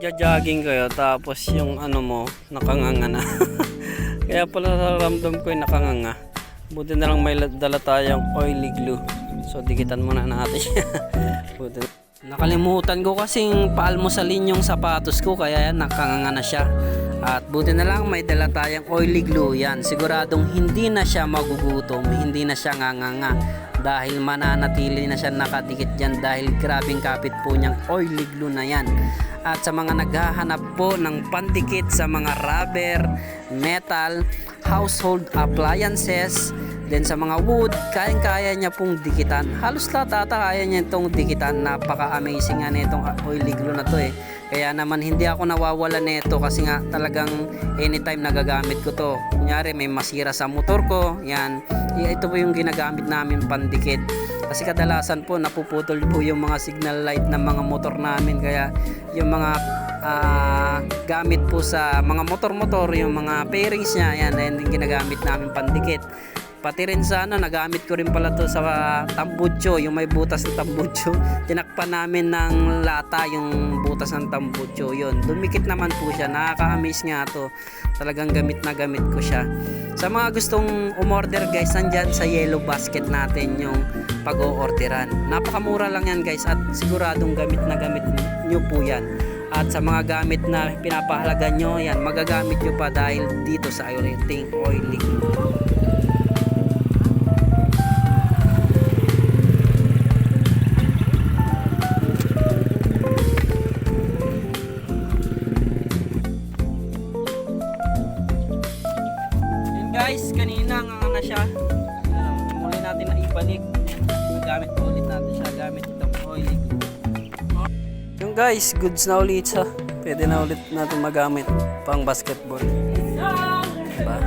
Jogging kayo tapos yung ano mo nakanganga na. Kaya pala ramdam ko yung nakanganga. Buti na lang may la- dala tayong oily glue. So dikitan muna natin. Buti. Nakalimutan ko kasing paalmosalin yung sapatos ko kaya yan nakanganga na siya. At buti na lang may dala tayong oily glue yan. Siguradong hindi na siya magugutom, hindi na siya nganganga dahil mananatili na siya nakadikit dyan dahil grabing kapit po niyang oily glue na yan. At sa mga naghahanap po ng pandikit sa mga rubber, metal, household appliances, then sa mga wood, kayang-kaya niya pong dikitan. Halos lahat ata kaya niya itong dikitan. Napaka-amazing nga nitong oily glue na to eh. Kaya naman hindi ako nawawala nito kasi nga talagang anytime nagagamit ko to. Kunyari may masira sa motor ko, yan. Ito po yung ginagamit namin pandikit. Kasi kadalasan po napuputol po yung mga signal light ng mga motor namin kaya yung mga ah, gamit po sa mga motor-motor, yung mga pairings niya, yan, yan yung ginagamit namin pandikit. Pati rin sa ano, nagamit ko rin pala to sa tambucho, yung may butas ng tambucho. Tinakpan namin ng lata yung butas ng tambucho, yun. Dumikit naman po siya, nakaka-amaze nga to. Talagang gamit na gamit ko siya. Sa mga gustong umorder guys, nandyan sa yellow basket natin yung pag-o-orderan. Napakamura lang yan guys at siguradong gamit na gamit nyo po yan. At sa mga gamit na pinapahalaga nyo, yan, magagamit nyo pa dahil dito sa Aeroting Oily. Yun guys, kanina nga na siya. Uh, muli natin na ibalik. Nagamit po ulit natin siya gamit itong oil. Yung guys, goods na ulit siya. Pwede na ulit natin magamit pang basketball. Diba?